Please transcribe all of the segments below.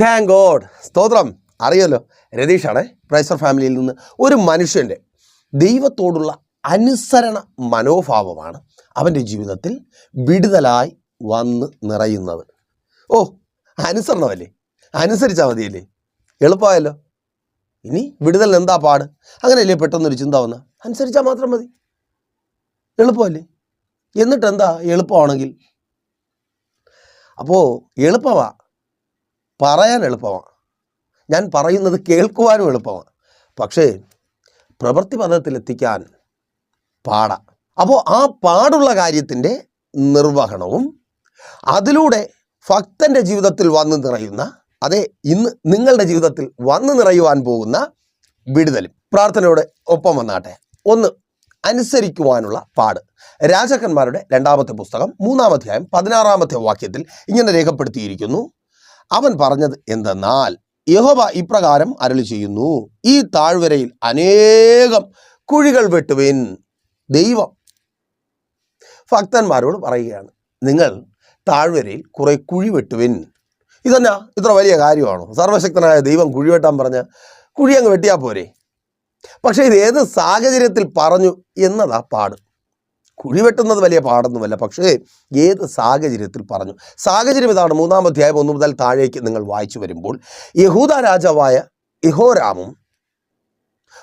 Thank God സ്തോത്രം. അറിയല്ലോ രതീഷാണ് പ്രൈസർ ഫാമിലിയിൽ നിന്ന് ഒരു മനുഷ്യന്റെ ദൈവത്തോടുള്ള അനുസരണ മനോഭാവമാണ് അവന്റെ ജീവിതത്തിൽ വിടുതലായി വന്ന് നിറയുന്നത്. ഓ അനുസരണമല്ലേ? അനുസരിച്ചാൽ മതിയല്ലേ? എളുപ്പമായല്ലോ. ഇനി വിടുതൽ എന്താ പാട്? അങ്ങനെയല്ലേ പെട്ടെന്നൊരു ചിന്ത വന്ന? അനുസരിച്ചാൽ മാത്രം മതി. എളുപ്പമല്ലേ? എന്നിട്ട് എന്താ എളുപ്പമാണെങ്കിൽ. അപ്പോൾ എളുപ്പമാണ് പറയാൻ എളുപ്പമാണ് ഞാൻ പറയുന്നത് കേൾക്കുവാനും എളുപ്പമാണ് പക്ഷേ പ്രവൃത്തി പദത്തിലെത്തിക്കാൻ പാട. അപ്പോൾ ആ പാടുള്ള കാര്യത്തിന്റെ നിർവഹണവും അതിലൂടെ ഭക്തന്റെ ജീവിതത്തിൽ വന്നു നിറയുന്ന അതെ ഇന്ന് നിങ്ങളുടെ ജീവിതത്തിൽ വന്നു നിറയുവാൻ പോകുന്ന വിടുതലും. പ്രാർത്ഥനയോടെ ഒപ്പം വന്നാട്ടെ. ഒന്ന് അനുസരിക്കുവാനുള്ള പാട്. രാജാക്കന്മാരുടെ രണ്ടാമത്തെ പുസ്തകം മൂന്നാമധ്യായം പതിനാറാമത്തെ വാക്യത്തിൽ ഇങ്ങനെ രേഖപ്പെടുത്തിയിരിക്കുന്നു. അവൻ പറഞ്ഞത് എന്തെന്നാൽ യഹോബ ഇപ്രകാരം അരളി ചെയ്യുന്നു ഈ താഴ്വരയിൽ അനേകം കുഴികൾ വെട്ടുവിൻ ദൈവം. ഭക്തന്മാരോട് പറയുകയാണ് നിങ്ങൾ താഴ്വരയിൽ കുറെ കുഴി വെട്ടുവിൻ. ഇതെന്നാ? ഇത്ര വലിയ കാര്യമാണോ? സർവശക്തനായ ദൈവം കുഴി വെട്ടാൻ പറഞ്ഞ കുഴി അങ്ങ് വെട്ടിയാൽ പോരെ. പക്ഷേ ഇത് ഏത് സാഹചര്യത്തിൽ പറഞ്ഞു എന്നതാ പാട്. കുഴി വെട്ടുന്നത് വലിയ പാടൊന്നുമല്ല. പക്ഷേ ഏത് സാഹചര്യത്തിൽ പറഞ്ഞു? സാഹചര്യം ഇതാണ്. മൂന്നാം അധ്യായം ഒന്നു മുതൽ താഴേക്ക് നിങ്ങൾ വായിച്ചു വരുമ്പോൾ യഹൂദ രാജാവായ ഇഹോരാമും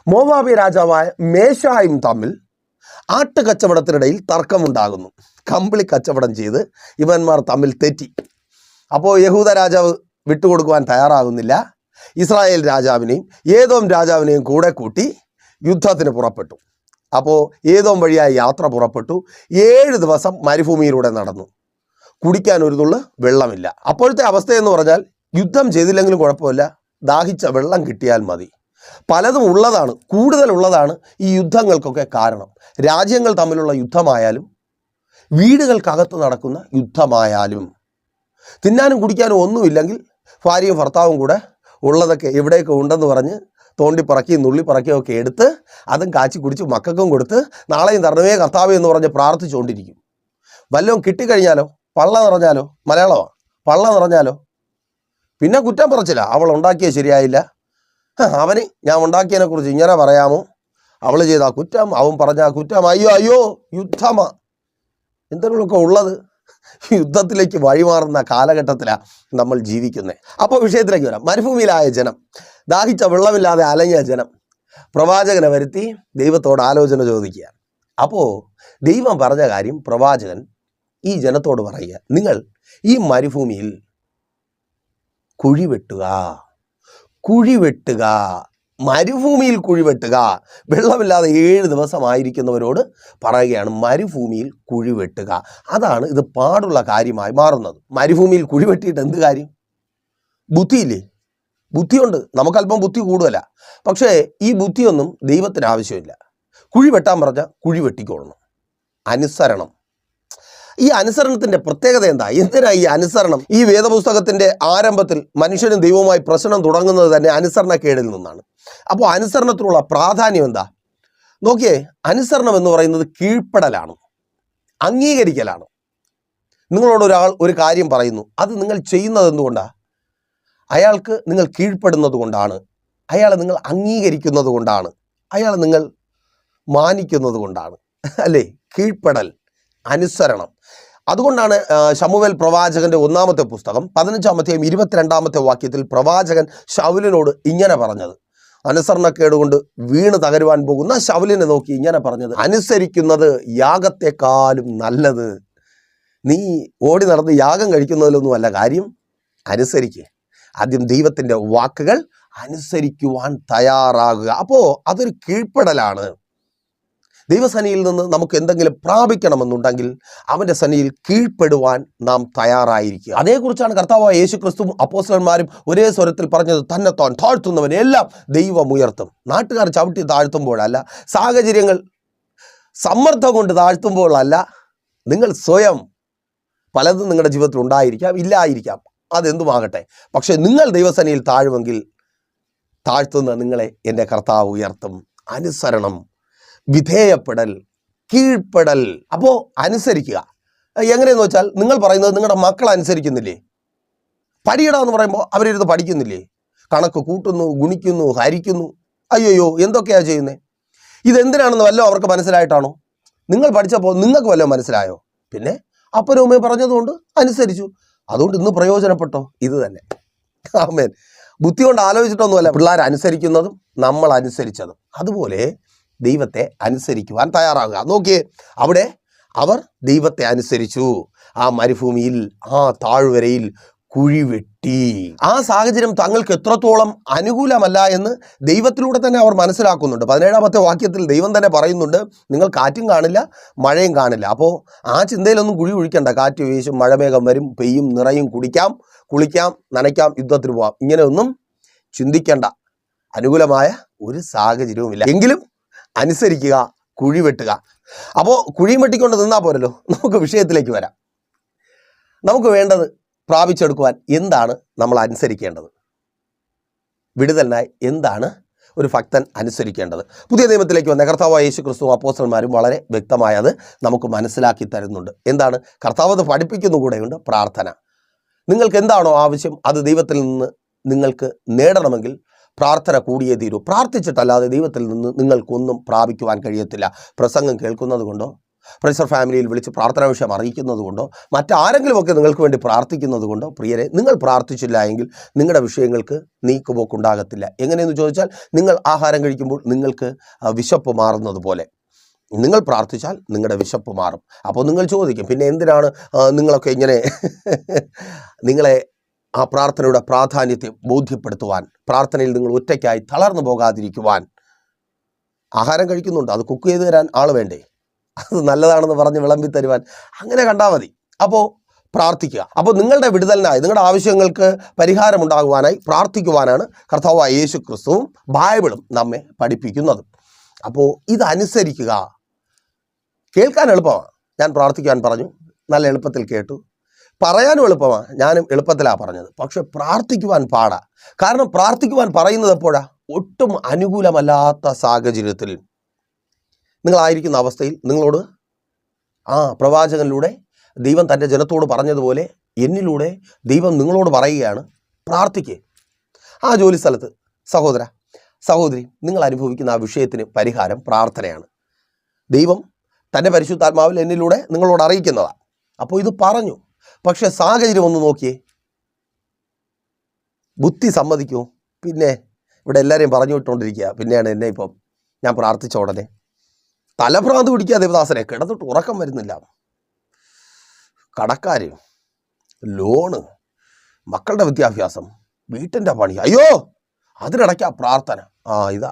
മോവാബി രാജാവായ മേശായും തമ്മിൽ ആട്ടുകച്ചവടത്തിനിടയിൽ തർക്കമുണ്ടാകുന്നു. കമ്പിളി കച്ചവടം ചെയ്ത് ഇവന്മാർ തമ്മിൽ തെറ്റി. അപ്പോൾ യഹൂദ രാജാവ് വിട്ടുകൊടുക്കുവാൻ തയ്യാറാകുന്നില്ല. ഇസ്രായേൽ രാജാവിനെയും ഏതോം രാജാവിനെയും കൂടെ കൂട്ടി യുദ്ധത്തിന് പുറപ്പെട്ടു. അപ്പോൾ ഏതോം വഴിയായി യാത്ര പുറപ്പെട്ടു. ഏഴ് ദിവസം മരുഭൂമിയിലൂടെ നടന്നു. കുടിക്കാൻ ഒരു തുള്ള് വെള്ളമില്ല. അപ്പോഴത്തെ അവസ്ഥയെന്ന് പറഞ്ഞാൽ യുദ്ധം ചെയ്തില്ലെങ്കിലും കുഴപ്പമില്ല. ദാഹിച്ച വെള്ളം കിട്ടിയാൽ മതി. പലതും ഉള്ളതാണ് കൂടുതലുള്ളതാണ് ഈ യുദ്ധങ്ങൾക്കൊക്കെ കാരണം. രാജ്യങ്ങൾ തമ്മിലുള്ള യുദ്ധമായാലും വീടുകൾക്കകത്ത് നടക്കുന്ന യുദ്ധമായാലും തിന്നാനും കുടിക്കാനും ഒന്നുമില്ലെങ്കിൽ ഭാര്യയും ഭർത്താവും കൂടെ ഉള്ളതൊക്കെ എവിടെയൊക്കെ ഉണ്ടെന്ന് പറഞ്ഞ് തോണ്ടി പറക്കിയും നുള്ളി പറക്കുകയും ഒക്കെ എടുത്ത് അതും കാച്ചി കുടിച്ച് മക്കൾക്കും കൊടുത്ത് നാളെയും തരണമേ കർത്താവ് എന്ന് പറഞ്ഞ് പ്രാർത്ഥിച്ചുകൊണ്ടിരിക്കും. വല്ലതും കിട്ടിക്കഴിഞ്ഞാലോ? പള്ള നിറഞ്ഞാലോ? മലയാളമാണ് പള്ള നിറഞ്ഞാലോ? പിന്നെ കുറ്റം പറച്ചില്ല അവൾ ഉണ്ടാക്കിയത് ശരിയായില്ല. അവന് ഞാൻ ഉണ്ടാക്കിയതിനെ കുറിച്ച് ഇങ്ങനെ പറയാമോ? അവൾ ചെയ്ത കുറ്റം അവൻ പറഞ്ഞ കുറ്റം. അയ്യോ അയ്യോ യുദ്ധമാ. എന്തെങ്കിലുമൊക്കെ ഉള്ളത്? യുദ്ധത്തിലേക്ക് വഴിമാറുന്ന കാലഘട്ടത്തിലാണ് നമ്മൾ ജീവിക്കുന്നത് അപ്പോൾ വിഷയത്തിലേക്ക് വരാം. മരുഭൂമിയിലായ ജനം ദാഹിച്ച വെള്ളമില്ലാതെ അലഞ്ഞ ജനം പ്രവാചകനെ വരുത്തി ദൈവത്തോട് ആലോചന ചോദിക്കുക അപ്പോൾ ദൈവം പറഞ്ഞ കാര്യം പ്രവാചകൻ ഈ ജനത്തോട് പറയുക നിങ്ങൾ ഈ മരുഭൂമിയിൽ കുഴി വെട്ടുക കുഴി വെട്ടുക മരുഭൂമിയിൽ കുഴിവെട്ടുക. വെള്ളമില്ലാതെ ഏഴ് ദിവസമായിരിക്കുന്നവരോട് പറയുകയാണ് മരുഭൂമിയിൽ കുഴിവെട്ടുക. അതാണ് ഇത് പാടുള്ള കാര്യമായി മാറുന്നത്. മരുഭൂമിയിൽ കുഴിവെട്ടിയിട്ട് എന്ത് കാര്യം? ബുദ്ധിയില്ലേ? ബുദ്ധിയുണ്ട്. നമുക്കല്പം ബുദ്ധി കൂടുതല. പക്ഷേ ഈ ബുദ്ധിയൊന്നും ദൈവത്തിന് ആവശ്യമില്ല. കുഴി വെട്ടാൻ പറഞ്ഞാൽ കുഴി അനുസരണം. ഈ അനുസരണത്തിന്റെ പ്രത്യേകത എന്താ? എന്തിനാ ഈ അനുസരണം? ഈ വേദപുസ്തകത്തിന്റെ ആരംഭത്തിൽ മനുഷ്യനും ദൈവവുമായി പ്രശ്നം തുടങ്ങുന്നത് തന്നെ അനുസരണക്കേടിൽ നിന്നാണ്. അപ്പോൾ അനുസരണത്തിനുള്ള പ്രാധാന്യം എന്താ? നോക്കിയേ അനുസരണം എന്ന് പറയുന്നത് കീഴ്പ്പെടലാണ്. അംഗീകരിക്കലാണ്. നിങ്ങളോട് ഒരാൾ ഒരു കാര്യം പറയുന്നു. അത് നിങ്ങൾ ചെയ്യുന്നത് എന്തുകൊണ്ടാ? അയാൾക്ക് നിങ്ങൾ കീഴ്പ്പെടുന്നത് കൊണ്ടാണ്. അയാളെ നിങ്ങൾ അംഗീകരിക്കുന്നത് കൊണ്ടാണ്. അയാളെ നിങ്ങൾ മാനിക്കുന്നത് കൊണ്ടാണ്. അല്ലേ? കീഴ്പ്പെടൽ. അനുസരണം. അതുകൊണ്ടാണ് ശമുവേൽ പ്രവാചകന്റെ ഒന്നാമത്തെ പുസ്തകം പതിനഞ്ചാമത്തെയും ഇരുപത്തിരണ്ടാമത്തെ വാക്യത്തിൽ പ്രവാചകൻ ശൗലിനോട് ഇങ്ങനെ പറഞ്ഞത്. അനുസരണക്കേട് കൊണ്ട് വീണ് തകരുവാൻ പോകുന്ന ശൗലിനെ നോക്കി ഇങ്ങനെ പറഞ്ഞത് അനുസരിക്കുന്നത് യാഗത്തെക്കാളും നല്ലത്. നീ ഓടി നടന്ന് യാഗം കഴിക്കുന്നതിലൊന്നുമല്ല കാര്യം അനുസരിക്കുക ആദ്യം ദൈവത്തിന്റെ വാക്കുകൾ അനുസരിക്കുവാൻ തയ്യാറാകുക. അപ്പോൾ അതൊരു കീഴ്പ്പെടലാണ്. ദൈവസനിയിൽ നിന്ന് നമുക്ക് എന്തെങ്കിലും പ്രാപിക്കണമെന്നുണ്ടെങ്കിൽ അവന്റെ സനിയിൽ കീഴ്പ്പെടുവാൻ നാം തയ്യാറായിരിക്കുക. അതേക്കുറിച്ചാണ് കർത്താവായ യേശു ക്രിസ്തു അപ്പോസ്റ്റലന്മാരും ഒരേ സ്വരത്തിൽ പറഞ്ഞത് തന്നെത്താൻ താൻ താഴ്ത്തുന്നവനെ എല്ലാം ദൈവം ഉയർത്തും. നാട്ടുകാർ ചവിട്ടി താഴ്ത്തുമ്പോഴല്ല സാഹചര്യങ്ങൾ സമ്മർദ്ദം കൊണ്ട് താഴ്ത്തുമ്പോഴല്ല നിങ്ങൾ സ്വയം പലതും നിങ്ങളുടെ ജീവിതത്തിൽ ഉണ്ടായിരിക്കാം ഇല്ലായിരിക്കാം. അതെന്തുമാകട്ടെ? പക്ഷേ നിങ്ങൾ ദൈവസനയിൽ താഴുമെങ്കിൽ താഴ്ത്തുന്ന നിങ്ങളെ എന്റെ കർത്താവ് ഉയർത്തും. അനുസരണം വിധേയപ്പെടൽ കീഴ്പ്പെടൽ. അപ്പോൾ അനുസരിക്കുക. എങ്ങനെയെന്ന് വെച്ചാൽ നിങ്ങൾ പറയുന്നത് നിങ്ങളുടെ മക്കൾ അനുസരിക്കുന്നില്ലേ? പഠിയട എന്ന് പറയുമ്പോൾ അവരിരുന്ന് പഠിക്കുന്നില്ലേ? കണക്ക് കൂട്ടുന്നു ഗുണിക്കുന്നു ഹരിക്കുന്നു. അയ്യോയ്യോ എന്തൊക്കെയാ ചെയ്യുന്നത് ഇതെന്തിനാണെന്ന് വല്ലതും അവർക്ക് മനസ്സിലായിട്ടാണോ? നിങ്ങൾ പഠിച്ചപ്പോൾ നിങ്ങൾക്ക് വല്ലതും മനസ്സിലായോ? പിന്നെ അപ്പനും ഉമ്മയും പറഞ്ഞതുകൊണ്ട് അനുസരിച്ചു. അതുകൊണ്ട് ഇന്ന് പ്രയോജനപ്പെട്ടോ? ഇത് തന്നെ. ആമേൻ. ബുദ്ധി കൊണ്ട് ആലോചിച്ചിട്ടൊന്നുമല്ല പിള്ളേർ അനുസരിക്കുന്നതും നമ്മൾ അനുസരിച്ചതും അതുപോലെ ദൈവത്തെ അനുസരിക്കുവാൻ തയ്യാറാകുക. നോക്കിയേ അവിടെ അവർ ദൈവത്തെ അനുസരിച്ചു. ആ മരുഭൂമിയിൽ ആ താഴ്വരയിൽ കുഴി വെട്ടി. ആ സാഹചര്യം തങ്ങൾക്ക് എത്രത്തോളം അനുകൂലമല്ല എന്ന് ദൈവത്തിലൂടെ തന്നെ അവർ മനസ്സിലാക്കുന്നുണ്ട്. പതിനേഴാമത്തെ വാക്യത്തിൽ ദൈവം തന്നെ പറയുന്നുണ്ട് നിങ്ങൾ കാറ്റും കാണില്ല മഴയും കാണില്ല. അപ്പോൾ ആ ചിന്തയിലൊന്നും കുഴി ഒഴിക്കണ്ട. കാറ്റ് വീശും മഴമേഘം വരും പെയ്യും നിറയും കുടിക്കാം കുളിക്കാം നനയ്ക്കാം യുദ്ധത്തിന് പോവാം. ഇങ്ങനെയൊന്നും ചിന്തിക്കേണ്ട. അനുകൂലമായ ഒരു സാഹചര്യവുമില്ല. എങ്കിലും അനുസരിക്കുക കുഴി വെട്ടുക. അപ്പോൾ കുഴിയും വെട്ടിക്കൊണ്ട് നിന്നാൽ പോരല്ലോ. നമുക്ക് വിഷയത്തിലേക്ക് വരാം. നമുക്ക് വേണ്ടത് പ്രാപിച്ചെടുക്കുവാൻ എന്താണ് നമ്മൾ അനുസരിക്കേണ്ടത്? വിടുതലിനായി എന്താണ് ഒരു ഭക്തൻ അനുസരിക്കേണ്ടത്? പുതിയ നിയമത്തിലേക്ക് വന്ന കർത്താവായ യേശു ക്രിസ്തു അപ്പോസ്റ്റന്മാരും വളരെ വ്യക്തമായി അത് നമുക്ക് മനസ്സിലാക്കി തരുന്നുണ്ട്. എന്താണ്? കർത്താവ് അത് പഠിപ്പിക്കുന്നു കൂടെയുണ്ട് പ്രാർത്ഥന. നിങ്ങൾക്ക് എന്താണോ ആവശ്യം അത് ദൈവത്തിൽ നിന്ന് നിങ്ങൾക്ക് നേടണമെങ്കിൽ പ്രാർത്ഥന കൂടിയേ തീരൂ. പ്രാർത്ഥിച്ചിട്ടല്ലാതെ ദൈവത്തിൽ നിന്ന് നിങ്ങൾക്കൊന്നും പ്രാപിക്കുവാൻ കഴിയത്തില്ല. പ്രസംഗം കേൾക്കുന്നത് കൊണ്ടോ പ്രസർ ഫാമിലിയിൽ വിളിച്ച് പ്രാർത്ഥനാ വിഷയം അറിയിക്കുന്നത് കൊണ്ടോ മറ്റാരെങ്കിലുമൊക്കെ നിങ്ങൾക്ക് വേണ്ടി പ്രാർത്ഥിക്കുന്നത് കൊണ്ടോ പ്രിയരെ നിങ്ങൾ പ്രാർത്ഥിച്ചില്ല എങ്കിൽ നിങ്ങളുടെ വിഷയങ്ങൾക്ക് നീക്കുപോക്കുണ്ടാകത്തില്ല. എങ്ങനെയെന്ന് ചോദിച്ചാൽ നിങ്ങൾ ആഹാരം കഴിക്കുമ്പോൾ നിങ്ങൾക്ക് വിശപ്പ് മാറുന്നത് പോലെ. നിങ്ങൾ പ്രാർത്ഥിച്ചാൽ നിങ്ങളുടെ വിശപ്പ് മാറും. അപ്പോൾ നിങ്ങൾ ചോദിക്കും പിന്നെ എന്തിനാണ് നിങ്ങളൊക്കെ ഇങ്ങനെ നിങ്ങളെ ആ പ്രാർത്ഥനയുടെ പ്രാധാന്യത്തെ ബോധ്യപ്പെടുത്തുവാൻ പ്രാർത്ഥനയിൽ നിങ്ങൾ ഒറ്റയ്ക്കായി തളർന്നു പോകാതിരിക്കുവാൻ ആഹാരം കഴിക്കുന്നുണ്ട്. അത് കുക്ക് ചെയ്ത് തരാൻ ആൾ വേണ്ടേ? അത് നല്ലതാണെന്ന് പറഞ്ഞ് വിളമ്പി തരുവാൻ അങ്ങനെ കണ്ടാൽ മതി. അപ്പോൾ പ്രാർത്ഥിക്കുക. അപ്പോൾ നിങ്ങളുടെ വിടുതലിനായി നിങ്ങളുടെ ആവശ്യങ്ങൾക്ക് പരിഹാരമുണ്ടാകുവാനായി പ്രാർത്ഥിക്കുവാനാണ് കർത്താവായ യേശു ക്രിസ്തുവും ബൈബിളും നമ്മെ പഠിപ്പിക്കുന്നത്. അപ്പോൾ ഇതനുസരിക്കുക. കേൾക്കാൻ എളുപ്പമാണ്. ഞാൻ പ്രാർത്ഥിക്കാൻ പറഞ്ഞു. നല്ല എളുപ്പത്തിൽ കേട്ടു. പറയാനും എളുപ്പമാണ് ഞാനും എളുപ്പത്തിലാണ് പറഞ്ഞത്. പക്ഷെ പ്രാർത്ഥിക്കുവാൻ പാടാ. കാരണം പ്രാർത്ഥിക്കുവാൻ പറയുന്നത് എപ്പോഴാ? ഒട്ടും അനുകൂലമല്ലാത്ത സാഹചര്യത്തിൽ. നിങ്ങളായിരിക്കുന്ന അവസ്ഥയിൽ നിങ്ങളോട് ആ പ്രവാചകനിലൂടെ ദൈവം തന്റെ ജനത്തോട് പറഞ്ഞതുപോലെ എന്നിലൂടെ ദൈവം നിങ്ങളോട് പറയുകയാണ് പ്രാർത്ഥിക്കേ. ആ ജോലി സ്ഥലത്ത് സഹോദര സഹോദരി നിങ്ങൾ അനുഭവിക്കുന്ന ആ വിഷയത്തിന് പരിഹാരം പ്രാർത്ഥനയാണ്. ദൈവം തന്റെ പരിശുദ്ധാത്മാവിൽ എന്നിലൂടെ നിങ്ങളോട് അറിയിക്കുന്നതാണ് അപ്പോൾ ഇത് പറഞ്ഞു. പക്ഷേ സാഹചര്യം ഒന്ന് നോക്കിയേ. ബുദ്ധി സമ്മതിക്കൂ. പിന്നെ ഇവിടെ എല്ലാവരെയും പറഞ്ഞു വിട്ടുകൊണ്ടിരിക്കുക പിന്നെയാണ് എന്നെ ഇപ്പം ഞാൻ പ്രാർത്ഥിച്ച ഉടനെ. തലഭ്രാന്ത് പിടിക്കുക ദേവദാസനെ കിടന്നിട്ട് ഉറക്കം വരുന്നില്ല. കടക്കാര് ലോണ് മക്കളുടെ വിദ്യാഭ്യാസം വീട്ടിന്റെ പണി. അയ്യോ അതിനിടയ്ക്കാ പ്രാർത്ഥന. ആ ഇതാ.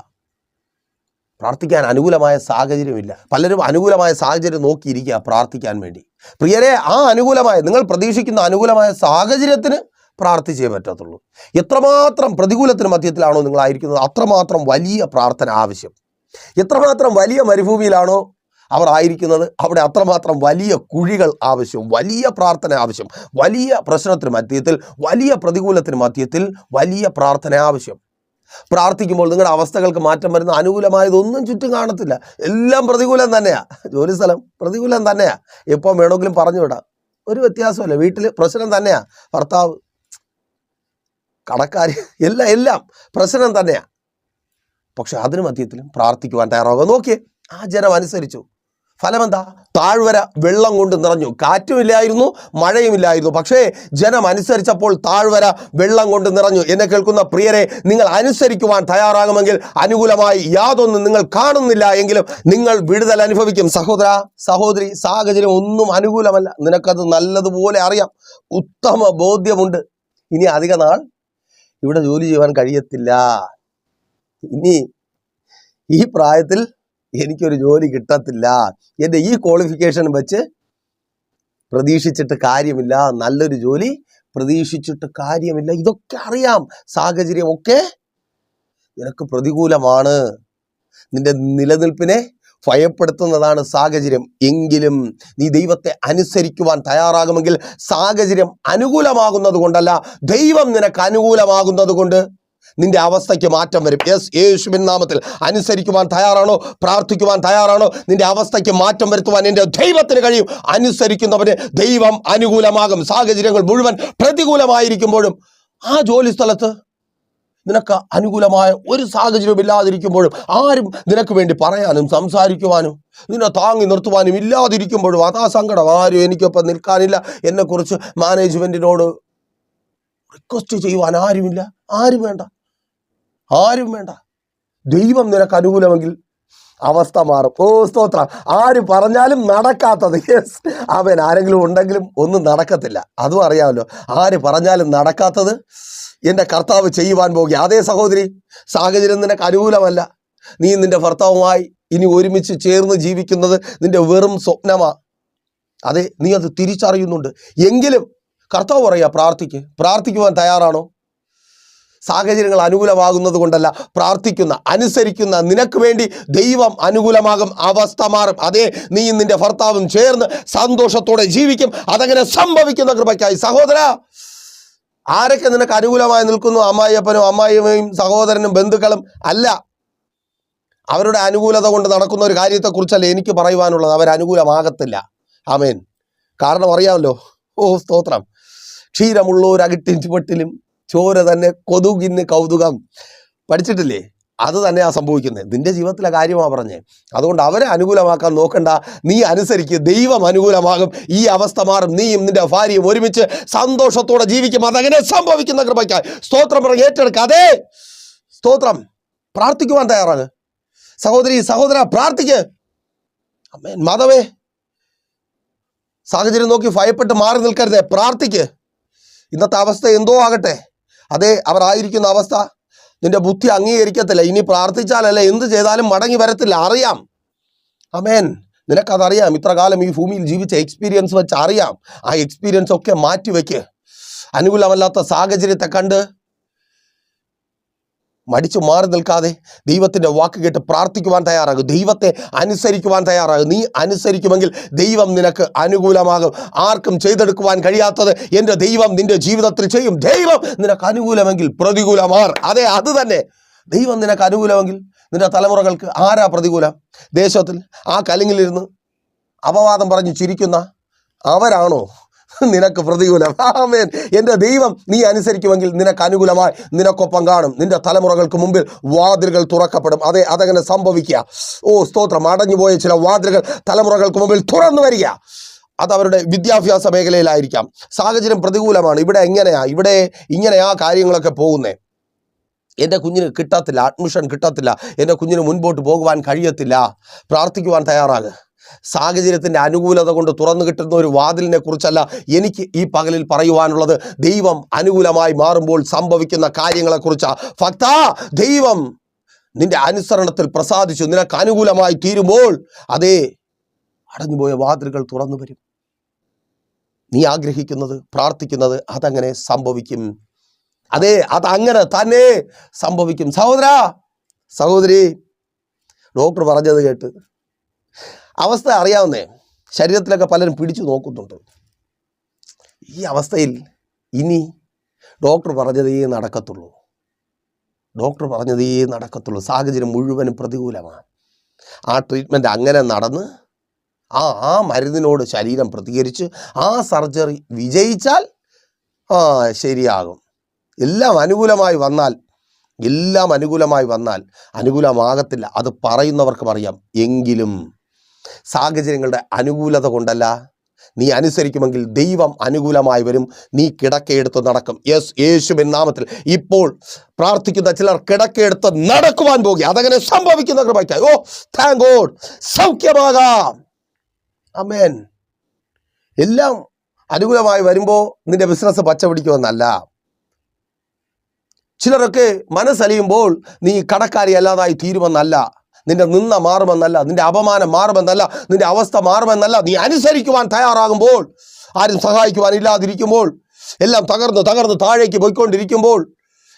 പ്രാർത്ഥിക്കാൻ അനുകൂലമായ സാഹചര്യമില്ല. പലരും അനുകൂലമായ സാഹചര്യം നോക്കിയിരിക്കുക പ്രാർത്ഥിക്കാൻ വേണ്ടി. പ്രിയരെ ആ അനുകൂലമായ നിങ്ങൾ പ്രതീക്ഷിക്കുന്ന അനുകൂലമായ സാഹചര്യത്തിന് പ്രാർത്ഥിച്ചേ പറ്റത്തുള്ളൂ. എത്രമാത്രം പ്രതികൂലത്തിന് മധ്യത്തിലാണോ നിങ്ങളായിരിക്കുന്നത് അത്രമാത്രം വലിയ പ്രാർത്ഥന ആവശ്യം. എത്രമാത്രം വലിയ മരുഭൂമിയിലാണോ അവർ ആയിരിക്കുന്നത് അവിടെ അത്രമാത്രം വലിയ കുഴികൾ ആവശ്യം വലിയ പ്രാർത്ഥന ആവശ്യം വലിയ പ്രശ്നത്തിന് മധ്യത്തിൽ വലിയ പ്രതികൂലത്തിന് മധ്യത്തിൽ വലിയ പ്രാർത്ഥന ആവശ്യം. പ്രാർത്ഥിക്കുമ്പോൾ നിങ്ങളുടെ അവസ്ഥകൾക്ക് മാറ്റം വരുന്ന അനുകൂലമായതൊന്നും ചുറ്റും കാണത്തില്ല. എല്ലാം പ്രതികൂലം തന്നെയാണ് ജോലി സ്ഥലം പ്രതികൂലം തന്നെയാണ് എപ്പം വേണമെങ്കിലും പറഞ്ഞു വിടാം. ഒരു വ്യത്യാസമല്ല വീട്ടിൽ പ്രശ്നം തന്നെയാ. ഭർത്താവ് കടക്കാർ എല്ലാം എല്ലാം പ്രശ്നം തന്നെയാണ് പക്ഷെ അതിന് മധ്യത്തിലും പ്രാർത്ഥിക്കുവാൻ തയ്യാറാകുക നോക്കിയേ ആ ജനം അനുസരിച്ചു. ഫലമെന്താ? താഴ്വര വെള്ളം കൊണ്ട് നിറഞ്ഞു. കാറ്റുമില്ലായിരുന്നു മഴയുമില്ലായിരുന്നു പക്ഷേ ജനം അനുസരിച്ചപ്പോൾ താഴ്വര വെള്ളം കൊണ്ട് നിറഞ്ഞു. എന്നെ കേൾക്കുന്ന പ്രിയരെ നിങ്ങൾ അനുസരിക്കുവാൻ തയ്യാറാകുമെങ്കിൽ അനുകൂലമായി യാതൊന്നും നിങ്ങൾ കാണുന്നില്ല എങ്കിലും നിങ്ങൾ വിടുതൽ അനുഭവിക്കും. സഹോദര സഹോദരി സാഹചര്യം ഒന്നും അനുകൂലമല്ല. നിനക്കത് നല്ലതുപോലെ അറിയാം. ഉത്തമ ബോധ്യമുണ്ട്. ഇനി അധിക നാൾ ഇവിടെ ജോലി ചെയ്യുവാൻ കഴിയത്തില്ല. ഇനി ഈ പ്രായത്തിൽ എനിക്കൊരു ജോലി കിട്ടത്തില്ല. എന്റെ ഈ ക്വാളിഫിക്കേഷൻ വെച്ച് പ്രതീക്ഷിച്ചിട്ട് കാര്യമില്ല. നല്ലൊരു ജോലി പ്രതീക്ഷിച്ചിട്ട് കാര്യമില്ല. ഇതൊക്കെ അറിയാം. സാഹചര്യമൊക്കെ നിനക്ക് പ്രതികൂലമാണ്. നിന്റെ നിലനിൽപ്പിനെ ഭയപ്പെടുത്തുന്നതാണ് സാഹചര്യം. എങ്കിലും നീ ദൈവത്തെ അനുസരിക്കുവാൻ തയ്യാറാകുമെങ്കിൽ സാഹചര്യം അനുകൂലമാകുന്നത് കൊണ്ടല്ല ദൈവം നിനക്ക് അനുകൂലമാകുന്നത് കൊണ്ട് നിന്റെ അവസ്ഥയ്ക്ക് മാറ്റം വരും. യെസ് യേശുവിൻ നാമത്തിൽ അനുസരിക്കുവാൻ തയ്യാറാണോ? പ്രാർത്ഥിക്കുവാൻ തയ്യാറാണോ? നിന്റെ അവസ്ഥയ്ക്ക് മാറ്റം വരുത്തുവാൻ എന്റെ ദൈവത്തിന് കഴിയും. അനുസരിക്കുന്നവന് ദൈവം അനുകൂലമാകും. സാഹചര്യങ്ങൾ മുഴുവൻ പ്രതികൂലമായിരിക്കുമ്പോഴും. ആ ജോലി സ്ഥലത്ത് നിനക്ക് അനുകൂലമായ ഒരു സാഹചര്യം ഇല്ലാതിരിക്കുമ്പോഴും ആരും നിനക്ക് വേണ്ടി പറയാനും സംസാരിക്കുവാനും നിന്നെ താങ്ങി നിർത്തുവാനും ഇല്ലാതിരിക്കുമ്പോഴും അതാ സങ്കടം. ആരും എനിക്കൊപ്പം നിൽക്കാനില്ല. എന്നെക്കുറിച്ച് മാനേജ്മെന്റിനോട് റിക്വസ്റ്റ് ചെയ്യുവാൻ ആരുമില്ല. ആരും വേണ്ട. ആരും വേണ്ട. ദൈവം നിനക്ക് അനുകൂലമെങ്കിൽ അവസ്ഥ മാറും. ഓ സ്തോത്ര. ആര് പറഞ്ഞാലും നടക്കാത്തത്. യെസ്. അവൻ ആരെങ്കിലും ഉണ്ടെങ്കിലും ഒന്നും നടക്കത്തില്ല. അതും അറിയാമല്ലോ. ആര് പറഞ്ഞാലും നടക്കാത്തത് എന്റെ കർത്താവ് ചെയ്യുവാൻ പോകുക. അതേ സഹോദരി സാഹചര്യം നിനക്ക് അനുകൂലമല്ല. നീ നിന്റെ ഭർത്താവുമായി ഇനി ഒരുമിച്ച് ചേർന്ന് ജീവിക്കുന്നത് നിന്റെ വെറും സ്വപ്നമാ. അതെ നീ അത് തിരിച്ചറിയുന്നുണ്ട്. എങ്കിലും കർത്താവ് പറയുക പ്രാർത്ഥിക്ക്. പ്രാർത്ഥിക്കുവാൻ തയ്യാറാണോ? സാഹചര്യങ്ങൾ അനുകൂലമാകുന്നത് കൊണ്ടല്ല പ്രാർത്ഥിക്കുന്ന അനുസരിക്കുന്ന നിനക്ക് വേണ്ടി ദൈവം അനുകൂലമാകും അവസ്ഥ മാറും. അതേ നീ നിന്റെ ഭർത്താവും ചേർന്ന് സന്തോഷത്തോടെ ജീവിക്കും. അതങ്ങനെ സംഭവിക്കുന്ന കൃപയ്ക്കായി. സഹോദര ആരൊക്കെ നിനക്ക് അനുകൂലമായി നിൽക്കുന്നു? അമ്മായിയപ്പനും അമ്മായിയമ്മയും സഹോദരനും ബന്ധുക്കളും അല്ല. അവരുടെ അനുകൂലത കൊണ്ട് നടക്കുന്ന ഒരു കാര്യത്തെക്കുറിച്ചല്ല എനിക്ക് പറയുവാനുള്ളത്. അവരനുകൂലമാകത്തില്ല. ആമേൻ. കാരണം അറിയാമല്ലോ? ഓ സ്തോത്രം. ക്ഷീരമുള്ളോരകിട്ടിൻ പെട്ടിലും ചോര തന്നെ കൊതുകിന് കൗതുകം. പഠിച്ചിട്ടില്ലേ? അത് തന്നെയാ സംഭവിക്കുന്നത്. നിന്റെ ജീവിതത്തിലെ കാര്യമാണ് പറഞ്ഞേ. അതുകൊണ്ട് അവരെ അനുകൂലമാക്കാൻ നോക്കണ്ട. നീ അനുസരിക്കുക ദൈവം അനുകൂലമാകും. ഈ അവസ്ഥ മാറും. നീയും നിന്റെ ഭാര്യയും ഒരുമിച്ച് സന്തോഷത്തോടെ ജീവിക്കും. അതങ്ങനെ സംഭവിക്കുന്ന കൃപയ്ക്കായി. സ്തോത്രം പറഞ്ഞ് ഏറ്റെടുക്കുക അതേ സ്തോത്രം. പ്രാർത്ഥിക്കുവാൻ തയ്യാറാണ്. സഹോദരി സഹോദര പ്രാർത്ഥിക്ക്. മാധവേ. സാഹചര്യം നോക്കി ഭയപ്പെട്ട് മാറി നിൽക്കരുതേ. പ്രാർത്ഥിക്ക്. ഇന്നത്തെ അവസ്ഥ എന്തോ ആകട്ടെ. അതെ അവർ ആയിരിക്കുന്ന അവസ്ഥ. നിന്റെ ബുദ്ധി അംഗീകരിക്കത്തില്ല. ഇനി പ്രാർത്ഥിച്ചാലല്ല എന്ത് ചെയ്താലും മടങ്ങി വരത്തില്ല. അറിയാം. അമേൻ നിനക്കതറിയാം. ഇത്ര കാലം ഈ ഭൂമിയിൽ ജീവിച്ച എക്സ്പീരിയൻസ് വെച്ച് അറിയാം. ആ എക്സ്പീരിയൻസ് ഒക്കെ മാറ്റിവെക്ക്. അനുകൂലമല്ലാത്ത സാഹചര്യത്തെ കണ്ട് മടിച്ചു മാറി നിൽക്കാതെ ദൈവത്തിന്റെ വാക്ക് കേട്ട് പ്രാർത്ഥിക്കുവാൻ തയ്യാറാകും. ദൈവത്തെ അനുസരിക്കുവാൻ തയ്യാറാകും. നീ അനുസരിക്കുമെങ്കിൽ ദൈവം നിനക്ക് അനുകൂലമാകും. ആർക്കും ചെയ്തെടുക്കുവാൻ കഴിയാത്തത് എന്റെ ദൈവം നിന്റെ ജീവിതത്തിൽ ചെയ്യും. ദൈവം നിനക്ക് അനുകൂലമെങ്കിൽ പ്രതികൂലമാർ. അതെ അത് തന്നെ. ദൈവം നിനക്ക് അനുകൂലമെങ്കിൽ നിന്റെ തലമുറകൾക്ക് ആരാ പ്രതികൂലം? ദേശത്തിൽ ആ കലിങ്ങിലിരുന്ന് അപവാദം പറഞ്ഞ് ചിരിക്കുന്ന അവരാണോ? നിനക്ക് പ്രതികൂലം. ആമേൻ. എന്റെ ദൈവം നീ അനുസരിക്കുമെങ്കിൽ നിനക്ക് അനുകൂലമായി നിനക്കൊപ്പം കാണും. നിന്റെ തലമുറകൾക്ക് മുമ്പിൽ വാതിലുകൾ തുറക്കപ്പെടും. അതെ അതങ്ങനെ സംഭവിക്കുക. ഓ സ്തോത്രം. അടഞ്ഞുപോയ ചില വാതിലുകൾ തലമുറകൾക്ക് മുമ്പിൽ തുറന്നു വരിക. അത് അവരുടെ വിദ്യാഭ്യാസ മേഖലയിലായിരിക്കാം. സാഹചര്യം പ്രതികൂലമാണ്. ഇവിടെ എങ്ങനെയാ? ഇവിടെ ഇങ്ങനെയാ കാര്യങ്ങളൊക്കെ പോകുന്നേ? എന്റെ കുഞ്ഞിന് കിട്ടത്തില്ല. അഡ്മിഷൻ കിട്ടത്തില്ല. എന്റെ കുഞ്ഞിന് മുൻപോട്ട് പോകുവാൻ കഴിയത്തില്ല. പ്രാർത്ഥിക്കുവാൻ തയ്യാറാകുക സാഹചര്യത്തിന്റെ അനുകൂലത കൊണ്ട് തുറന്നു കിട്ടുന്ന ഒരു വാതിലിനെ കുറിച്ചല്ല എനിക്ക് ഈ പകലിൽ പറയുവാനുള്ളത്. ദൈവം അനുകൂലമായി മാറുമ്പോൾ സംഭവിക്കുന്ന കാര്യങ്ങളെക്കുറിച്ചാണ് ഭക്ത ദൈവം നിന്റെ അനുസരണത്തിൽ പ്രസാദിച്ചു. നിനക്ക് അനുകൂലമായി തീരുമ്പോൾ അതേ അടഞ്ഞുപോയ വാതിലുകൾ തുറന്നു വരും. നീ ആഗ്രഹിക്കുന്നത് പ്രാർത്ഥിക്കുന്നത് അതങ്ങനെ സംഭവിക്കും. അതെ അത് അങ്ങനെ തന്നെ സംഭവിക്കും. സഹോദര സഹോദരി ഡോക്ടർ പറഞ്ഞത് കേട്ട്. അവസ്ഥ അറിയാവുന്നേ. ശരീരത്തിലൊക്കെ പലരും പിടിച്ചു നോക്കുന്നുണ്ട്. ഈ അവസ്ഥയിൽ ഇനി ഡോക്ടർ പറഞ്ഞതേ നടക്കത്തുള്ളൂ. ഡോക്ടർ പറഞ്ഞതേ നടക്കത്തുള്ളൂ. സാഹചര്യം മുഴുവനും പ്രതികൂലമാണ്. ആ ട്രീറ്റ്മെന്റ് അങ്ങനെ നടന്ന് ആ ആ മരുന്നിനോട് ശരീരം പ്രതികരിച്ച് ആ സർജറി വിജയിച്ചാൽ ആ ശരിയാകും. എല്ലാം അനുകൂലമായി വന്നാൽ എല്ലാം അനുകൂലമായി വന്നാൽ അനുകൂലമാകത്തില്ല. അത് പറയുന്നവർക്കും അറിയാം. എങ്കിലും സാഹചര്യങ്ങളുടെ അനുകൂലത കൊണ്ടല്ല. നീ അനുസരിക്കുമെങ്കിൽ ദൈവം അനുകൂലമായി വരും. നീ കിടക്കയെടുത്ത് നടക്കും. യെസ് യേശുവിൻ നാമത്തിൽ. ഇപ്പോൾ പ്രാർത്ഥിക്കുന്ന ചിലർ കിടക്കയെടുത്ത് നടക്കുവാൻ പോകുക അതങ്ങനെ സംഭവിക്കുന്ന കൃപയ്ക്കായി. ഓ താങ്ക് ഗോഡ് സൗഖ്യമാകാം. അമേൻ എല്ലാം അനുകൂലമായി വരുമ്പോൾ നിന്റെ ബിസിനസ് പച്ച പിടിക്കുമെന്നല്ല ചിലരൊക്കെ മനസ്സലിയുമ്പോൾ നീ കടക്കാരി അല്ലാതായി തീരുമെന്നല്ല. നിന്റെ നിന്ന മാറുമെന്നല്ല നിന്റെ അപമാനം മാറുമെന്നല്ല നിന്റെ അവസ്ഥ മാറുമെന്നല്ല നീ അനുസരിക്കുവാൻ തയ്യാറാകുമ്പോൾ ആരും സഹായിക്കുവാൻ ഇല്ലാതിരിക്കുമ്പോൾ എല്ലാം തകർന്ന് തകർന്ന് താഴേക്ക് പോയിക്കൊണ്ടിരിക്കുമ്പോൾ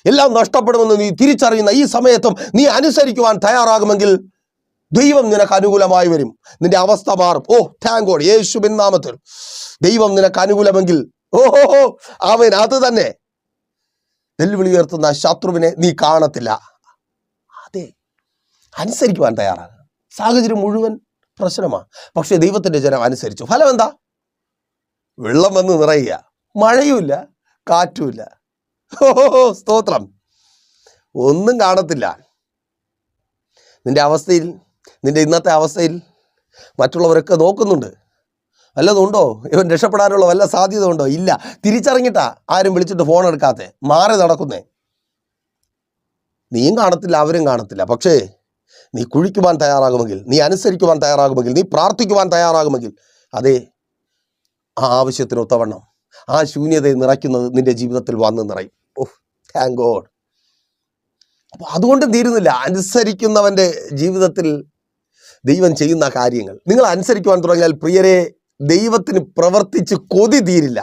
എല്ലാം നഷ്ടപ്പെടുമെന്ന് നീ തിരിച്ചറിയുന്ന ഈ സമയത്തും നീ അനുസരിക്കുവാൻ തയ്യാറാകുമെങ്കിൽ ദൈവം നിനക്ക് അനുകൂലമായി വരും. നിന്റെ അവസ്ഥ മാറും. ഓ താങ്ക് ഗോഡ് യേശുബിൻ നാമത്തിൽ ദൈവം നിനക്ക് അനുകൂലമെങ്കിൽ ഓഹോ അവൻ അത് തന്നെ. വെല്ലുവിളി ഉയർത്തുന്ന ശത്രുവിനെ നീ കാണത്തില്ല. അനുസരിക്കുവാൻ തയ്യാറാണ്. സാഹചര്യം മുഴുവൻ പ്രശ്നമാണ്. പക്ഷേ ദൈവത്തിന്റെ ജനം അനുസരിച്ചു. ഫലം എന്താ? വെള്ളം വന്ന് നിറയുക. മഴയുമില്ല കാറ്റുമില്ല. ഓ സ്തോത്രം. ഒന്നും കാണത്തില്ല. നിന്റെ അവസ്ഥയിൽ നിന്റെ ഇന്നത്തെ അവസ്ഥയിൽ മറ്റുള്ളവരൊക്കെ നോക്കുന്നുണ്ട്. വല്ലതുണ്ടോ ഇവൻ രക്ഷപ്പെടാനുള്ള വല്ല സാധ്യത ഉണ്ടോ ഇല്ല. തിരിച്ചറിഞ്ഞിട്ടാ ആരും വിളിച്ചിട്ട് ഫോൺ എടുക്കാത്തെ. മാറി നടക്കുന്നേ. നീയും കാണത്തില്ല അവരും കാണത്തില്ല. പക്ഷേ നീ കുഴിക്കുവാൻ തയ്യാറാകുമെങ്കിൽ നീ അനുസരിക്കുവാൻ തയ്യാറാകുമെങ്കിൽ നീ പ്രാർത്ഥിക്കുവാൻ തയ്യാറാകുമെങ്കിൽ അതേ ആ ആവശ്യത്തിന് ഒത്തവണ്ണം ആ ശൂന്യതയെ നിറയ്ക്കുന്നത് നിന്റെ ജീവിതത്തിൽ വന്ന് നിറയും. ഓഹ് താങ്ക് ഗോഡ് അപ്പോൾ അതുകൊണ്ട് തീരുന്നില്ല. അനുസരിക്കുന്നവന്റെ ജീവിതത്തിൽ ദൈവം ചെയ്യുന്ന കാര്യങ്ങൾ. നിങ്ങൾ അനുസരിക്കുവാൻ തുടങ്ങിയാൽ പ്രിയരെ ദൈവത്തിന് പ്രവർത്തിച്ച് കൊതി തീരില്ല.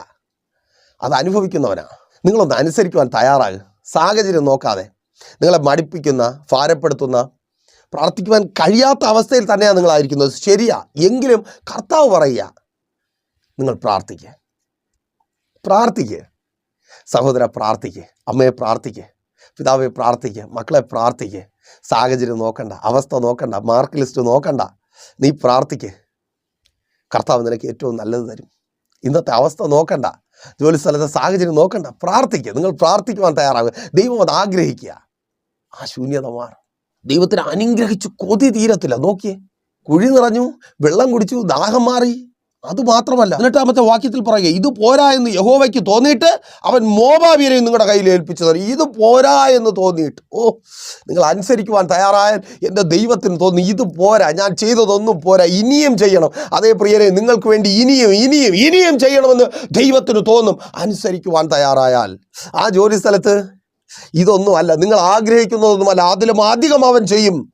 അത് അനുഭവിക്കുന്നവനാണ് നിങ്ങളൊന്ന് അനുസരിക്കുവാൻ തയ്യാറാകുക സാഹചര്യം നോക്കാതെ നിങ്ങളെ മടിപ്പിക്കുന്ന ഭാരപ്പെടുത്തുന്ന പ്രാർത്ഥിക്കുവാൻ കഴിയാത്ത അവസ്ഥയിൽ തന്നെയാണ് നിങ്ങളായിരിക്കുന്നത് ശരിയാ. എങ്കിലും കർത്താവ് പറയുക നിങ്ങൾ പ്രാർത്ഥിക്കുക പ്രാർത്ഥിക്കുക സഹോദര പ്രാർത്ഥിക്കുക അമ്മയെ പ്രാർത്ഥിക്കുക പിതാവെ പ്രാർത്ഥിക്കുക മക്കളെ പ്രാർത്ഥിക്കുക സാഹചര്യം നോക്കണ്ട അവസ്ഥ നോക്കണ്ട മാർക്ക് ലിസ്റ്റ് നോക്കണ്ട. നീ പ്രാർത്ഥിക്കുക കർത്താവ് നിനക്ക് ഏറ്റവും നല്ലത് തരും. ഇന്നത്തെ അവസ്ഥ നോക്കണ്ട ജോലി സ്ഥലത്തെ സാഹചര്യം നോക്കണ്ട. പ്രാർത്ഥിക്കുക നിങ്ങൾ പ്രാർത്ഥിക്കുവാൻ തയ്യാറാകുക ദൈവം അത് ആഗ്രഹിക്കുക. ആ ശൂന്യത മാറും. ദൈവത്തിന് അനുഗ്രഹിച്ചു കൊതി തീരത്തില്ല. നോക്കിയേ കുഴി നിറഞ്ഞു വെള്ളം കുടിച്ചു ദാഹം മാറി. അത് മാത്രമല്ല പതിനെട്ടാമത്തെ വാക്യത്തിൽ പറയുക ഇത് പോരാ എന്ന് യഹോവയ്ക്ക് തോന്നിയിട്ട് അവൻ മോബാബിയരെ നിങ്ങളുടെ കയ്യിൽ ഏൽപ്പിച്ചു തരും. ഇത് പോരാ എന്ന് തോന്നിയിട്ട്. ഓ നിങ്ങൾ അനുസരിക്കുവാൻ തയ്യാറായാൽ എന്റെ ദൈവത്തിന് തോന്നി ഇത് പോരാ ഞാൻ ചെയ്തതൊന്നും പോരാ ഇനിയും ചെയ്യണം. അതേ പ്രിയരെ നിങ്ങൾക്ക് വേണ്ടി ഇനിയും ഇനിയും ഇനിയും ചെയ്യണമെന്ന് ദൈവത്തിന് തോന്നും. അനുസരിക്കുവാൻ തയ്യാറായാൽ. ആ ജോലി സ്ഥലത്ത് ഇതൊന്നും അല്ല നിങ്ങൾ ആഗ്രഹിക്കുന്നതൊന്നുമല്ല. അതിലും അധികം അവൻ ചെയ്യും.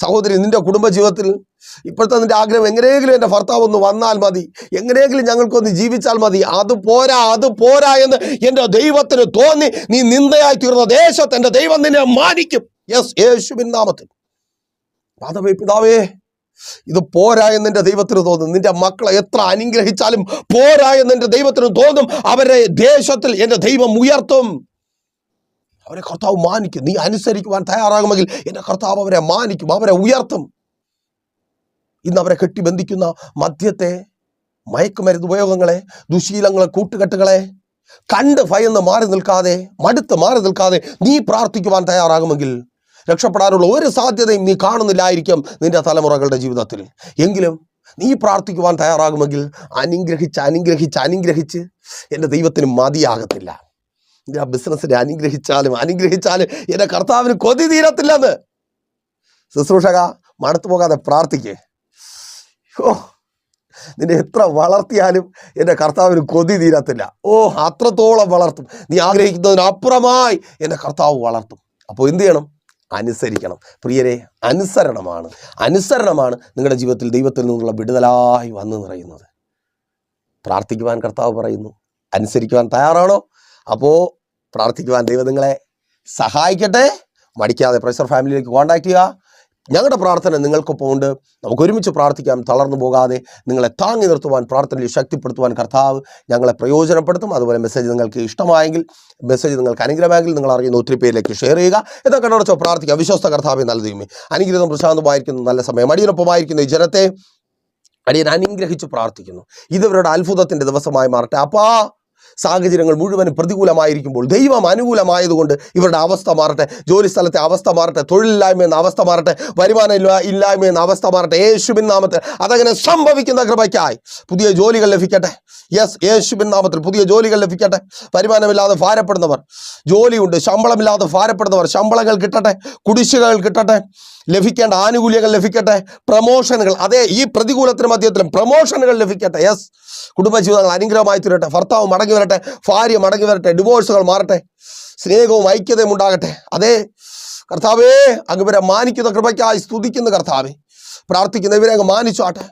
സഹോദരി നിന്റെ കുടുംബജീവിതത്തിൽ ഇപ്പോഴത്തെ നിന്റെ ആഗ്രഹം എങ്ങനെയെങ്കിലും എന്റെ ഭർത്താവ് ഒന്ന് വന്നാൽ മതി. എങ്ങനെയെങ്കിലും ഞങ്ങൾക്കൊന്ന് ജീവിച്ചാൽ മതി. അത് പോരാ അത് പോരാ എന്ന് എന്റെ ദൈവത്തിന് തോന്നി നീ നിന്ദയായി തീർന്ന ദേശത്ത് എന്റെ ദൈവം നിന്നെ മാനിക്കും. യെസ് യേശുവിൻ നാമത്തിൽ. മാധവേ പിതാവേ ഇത് പോരാ എന്നെ ദൈവത്തിന് തോന്നും. നിന്റെ മക്കളെ എത്ര അനുഗ്രഹിച്ചാലും പോരാ എന്നെ ദൈവത്തിന് തോന്നും. അവരെ ദേശത്തിൽ എന്റെ ദൈവം ഉയർത്തും. അവരെ കർത്താവ് മാനിക്കും. നീ അനുസരിക്കുവാൻ തയ്യാറാകുമെങ്കിൽ എന്റെ കർത്താവ് അവരെ മാനിക്കും അവരെ ഉയർത്തും. ഇന്ന് അവരെ കെട്ടിബന്ധിക്കുന്ന മദ്യത്തെ മയക്കുമരുന്ന് ഉപയോഗങ്ങളെ ദുശീലങ്ങളെ കൂട്ടുകെട്ടുകളെ കണ്ട് ഭയന്ന് മാറി നിൽക്കാതെ മടുത്ത് മാറി നിൽക്കാതെ നീ പ്രാർത്ഥിക്കുവാൻ തയ്യാറാകുമെങ്കിൽ രക്ഷപ്പെടാനുള്ള ഒരു സാധ്യതയും നീ കാണുന്നില്ലായിരിക്കും നിന്റെ തലമുറകളുടെ ജീവിതത്തിൽ. എങ്കിലും നീ പ്രാർത്ഥിക്കുവാൻ തയ്യാറാകുമെങ്കിൽ അനുഗ്രഹിച്ച് അനുഗ്രഹിച്ച് അനുഗ്രഹിച്ച് എന്റെ ദൈവത്തിന് മതിയാകത്തില്ല. ആ ബിസിനസ്സിനെ അനുഗ്രഹിച്ചാലും അനുഗ്രഹിച്ചാലും എന്റെ കർത്താവിന് കൊതി തീരത്തില്ലെന്ന്. ശുശ്രൂഷക മടുത്തു പോകാതെ പ്രാർത്ഥിക്കേ. ഓ നിന്നെ എത്ര വളർത്തിയാലും എന്റെ കർത്താവിന് കൊതി തീരത്തില്ല. ഓ അത്രത്തോളം വളർത്തും. നീ ആഗ്രഹിക്കുന്നതിനപ്പുറമായി എന്റെ കർത്താവ് വളർത്തും. അപ്പോൾ എന്ത് ചെയ്യണം? അനുസരിക്കണം. പ്രിയരെ അനുസരണമാണ്. അനുസരണമാണ് നിങ്ങളുടെ ജീവിതത്തിൽ ദൈവത്തിൽ നിന്നുള്ള വിടുതലായി വന്നു നിറയുന്നത്. പ്രാർത്ഥിക്കുവാൻ കർത്താവ് പറയുന്നു. അനുസരിക്കുവാൻ തയ്യാറാണോ? അപ്പോൾ പ്രാർത്ഥിക്കുവാൻ ദൈവം നിങ്ങളെ സഹായിക്കട്ടെ. മടിക്കാതെ പ്രൊഫസർ ഫാമിലിയിലേക്ക് കോൺടാക്ട് ചെയ്യുക. ഞങ്ങളുടെ പ്രാർത്ഥന നിങ്ങൾക്കൊപ്പം ഉണ്ട്. നമുക്ക് ഒരുമിച്ച് പ്രാർത്ഥിക്കാം. തളർന്നു പോകാതെ നിങ്ങളെ താങ്ങി നിർത്തുവാൻ പ്രാർത്ഥനയിൽ ശക്തിപ്പെടുത്തുവാൻ കർത്താവ് ഞങ്ങളെ പ്രയോജനപ്പെടുത്തും. അതുപോലെ മെസ്സേജ് നിങ്ങൾക്ക് ഇഷ്ടമായെങ്കിൽ മെസ്സേജ് നിങ്ങൾക്ക് അനുഗ്രഹമായെങ്കിൽ നിങ്ങൾ അറിയുന്ന ഒത്തിരി പേരിലേക്ക് ഷെയർ ചെയ്യുക. എന്നാൽ കണ്ണടച്ചോ പ്രാർത്ഥിക്കുക വിശ്വസ്ത കർത്താവ് നല്ല ദൈവമേ. അനുഗ്രഹം പ്രശാന്തമായിരിക്കുന്ന നല്ല സമയം. അടിയനൊപ്പമായിരിക്കുന്ന ഈ ജനത്തെ. അടിയൻ അനുഗ്രഹിച്ച് പ്രാർത്ഥിക്കുന്നു. ഇതവരുടെ അത്ഭുതത്തിന്റെ ദിവസമായി മാറട്ടെ. അപ്പാ സാഹചര്യങ്ങൾ മുഴുവനും പ്രതികൂലമായിരിക്കുമ്പോൾ ദൈവം അനുകൂലമായതുകൊണ്ട് ഇവരുടെ അവസ്ഥ മാറട്ടെ ജോലി സ്ഥലത്തെ അവസ്ഥ മാറട്ടെ തൊഴിലില്ലായ്മ എന്ന അവസ്ഥ മാറട്ടെ വരുമാനം ഇല്ല ഇല്ലായ്മ എന്ന അവസ്ഥ മാറട്ടെ യേശുബിൻ നാമത്തിൽ. അതങ്ങനെ സംഭവിക്കുന്ന കൃപയ്ക്കായി പുതിയ ജോലികൾ ലഭിക്കട്ടെ. യെസ് യേശുബിൻ നാമത്തിൽ പുതിയ ജോലികൾ ലഭിക്കട്ടെ. വരുമാനമില്ലാതെ ഭാരപ്പെടുന്നവർ ജോലിയുണ്ട് ശമ്പളമില്ലാതെ ഭാരപ്പെടുന്നവർ ശമ്പളങ്ങൾ കിട്ടട്ടെ കുടിശ്ശികകൾ കിട്ടട്ടെ. ലഭിക്കേണ്ട ആനുകൂല്യങ്ങൾ ലഭിക്കട്ടെ പ്രമോഷനുകൾ അതേ ഈ പ്രതികൂലത്തിന് മധ്യത്തിലും പ്രമോഷനുകൾ ലഭിക്കട്ടെ യെസ് കുടുംബജീവിതങ്ങൾ അനുഗ്രഹമായി തീരട്ടെ ഭർത്താവ് മടങ്ങി വരട്ടെ ഭാര്യ മടങ്ങി വരട്ടെ ഡിവോഴ്സുകൾ മാറട്ടെ സ്നേഹവും ഐക്യതയും ഉണ്ടാകട്ടെ അതെ. കർത്താവേ അങ്ങ് മാനിക്കുന്ന കൃപയ്ക്കായി സ്തുതിക്കുന്ന കർത്താവേ. പ്രാർത്ഥിക്കുന്ന ഇവരെ അങ്ങ് മാനിച്ചാട്ടെ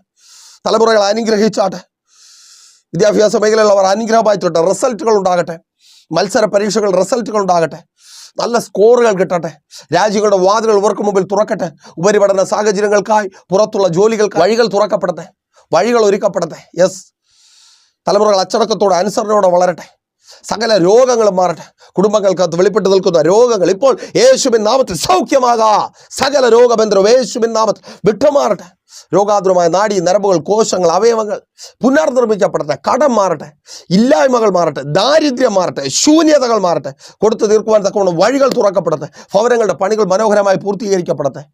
തലമുറകൾ അനുഗ്രഹിച്ചാട്ടെ. വിദ്യാഭ്യാസ മേഖലയിലുള്ളവർ അനുഗ്രഹമായി തീരട്ടെ റിസൾട്ടുകൾ ഉണ്ടാകട്ടെ മത്സര പരീക്ഷകൾ റിസൾട്ടുകൾ ഉണ്ടാകട്ടെ നല്ല സ്കോറുകൾ കിട്ടട്ടെ. രാജ്യങ്ങളുടെ വാതിലുകൾ ഇവർക്ക് മുമ്പിൽ തുറക്കട്ടെ. ഉപരിപഠന സാഹചര്യങ്ങൾക്കായി പുറത്തുള്ള ജോലികൾക്ക് വഴികൾ തുറക്കപ്പെടട്ടെ. വഴികൾ ഒരുക്കപ്പെടട്ടെ. യെസ് തലമുറകൾ അച്ചടക്കത്തോടെ അനുസരണയോടെ വളരട്ടെ. സകല രോഗങ്ങളും മാറട്ടെ. കുടുംബങ്ങൾക്കകത്ത് വെളിപ്പെട്ട് നിൽക്കുന്ന രോഗങ്ങൾ ഇപ്പോൾ യേശുവിൻ നാമത്തിൽ സൗഖ്യമാകാ. സകല രോഗബന്ധവും യേശുവിൻ നാമത്തിൽ വിട്ടുമാറട്ടെ. രോഗാതുരമായ നാഡി നരമ്പുകൾ കോശങ്ങൾ അവയവങ്ങൾ പുനർനിർമ്മിക്കപ്പെടട്ടെ. കടം മാറട്ടെ. ഇല്ലായ്മകൾ മാറട്ടെ. ദാരിദ്ര്യം മാറട്ടെ. ശൂന്യതകൾ മാറട്ടെ. കൊടുത്തു തീർക്കുവാൻ തക്കവണ്ണം വഴികൾ തുറക്കപ്പെടട്ടെ. ഭവനങ്ങളുടെ പണികൾ മനോഹരമായി പൂർത്തീകരിക്കപ്പെടട്ടെ.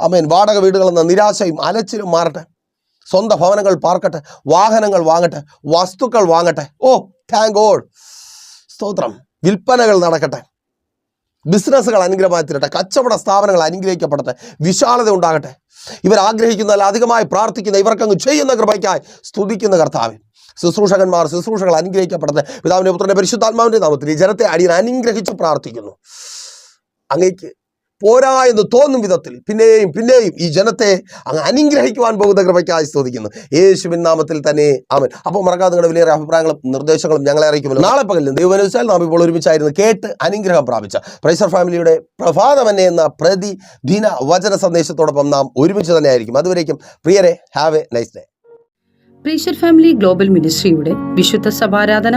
അമേൻ വാടക വീടുകളെന്ന നിരാശയും അലച്ചിലും മാറട്ടെ. സ്വന്തം ഭവനങ്ങൾ പാർക്കട്ടെ. വാഹനങ്ങൾ വാങ്ങട്ടെ. വസ്തുക്കൾ വാങ്ങട്ടെ. ഓ താങ്ക് ഗോഡ് സ്തോത്രം. വിൽപ്പനകൾ നടക്കട്ടെ. ബിസിനസ്സുകൾ അനുഗ്രഹമായി തീരട്ടെ കച്ചവട സ്ഥാപനങ്ങൾ അനുഗ്രഹിക്കപ്പെടട്ടെ. വിശാലത ഉണ്ടാകട്ടെ. ഇവർ ആഗ്രഹിക്കുന്ന അധികമായി പ്രാർത്ഥിക്കുന്ന ഇവർക്കങ്ങ് ചെയ്യുന്ന കൃപയ്ക്കായി സ്തുതിക്കുന്ന കർത്താവ് ശുശ്രൂഷകന്മാർ ശുശ്രൂഷകൾ അനുഗ്രഹിക്കപ്പെടട്ടെ. പിതാവിന്റെ പുത്രന്റെ പരിശുദ്ധാത്മാവിന്റെ നാമത്തിൽ ജനത്തെ അടിയൻ അനുഗ്രഹിച്ച് പ്രാർത്ഥിക്കുന്നു. അങ്ങേക്ക് പോരാ എന്ന് തോന്നും വിധത്തിൽ പിന്നെയും പിന്നെയും ഈ ജനത്തെ അങ്ങ് അനുഗ്രഹിക്കുവാൻ പോകുന്ന കൃപയ്ക്കായി സ്തോതിക്കുന്നു. യേശുവിൻ നാമത്തിൽ തന്നെ ആമൻ. അപ്പോൾ മറക്കാതെ നിങ്ങളുടെ വലിയ അഭിപ്രായങ്ങളും നിർദ്ദേശങ്ങളും ഞങ്ങളെ അറിയിക്കുമല്ലോ. നാളെ പകലിൽ ദൈവമനുസരിച്ചാൽ നാം ഇപ്പോൾ ഒരുമിച്ചായിരുന്നു കേട്ട് അനുഗ്രഹം പ്രാപിച്ച പ്രൈസർ ഫാമിലിയുടെ പ്രഭാതമന്നെ എന്ന പ്രതിദിന വചന സന്ദേശത്തോടൊപ്പം നാം ഒരുമിച്ച് തന്നെ ആയിരിക്കും അതുവരേക്കും പ്രിയരെ have a nice day pressure family global മിനിസ്ട്രിയുടെ വിശുദ്ധ സഭാരാധന